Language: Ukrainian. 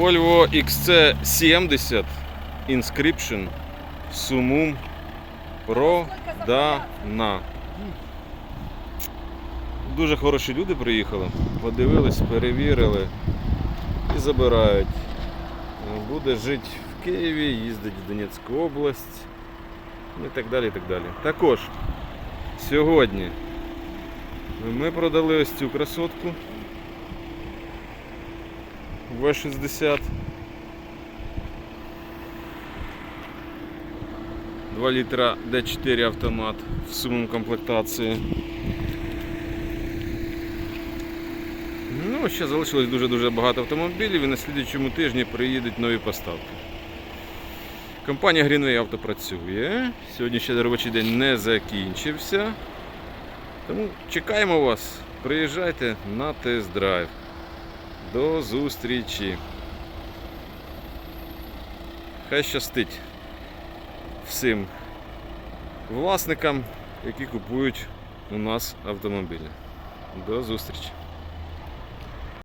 Volvo XC70 Inscription Sumum продана. Дуже хороші люди приїхали, подивились, перевірили і забирають. Буде жити в Києві, їздить в Донецьку область і так далі. і так далі. Також сьогодні ми продали ось цю красотку В60. 2 літра D4 автомат в сумом комплектації. Ну, ще залишилось дуже-дуже багато автомобілів і на слідчому тижні приїдуть нові поставки. Компанія Greenway Auto працює. Сьогодні ще робочий день не закінчився. Тому чекаємо вас. Приїжджайте на тест-драйв. До зустрічі. Хай щастить всім власникам, які купують у нас автомобілі. До зустрічі!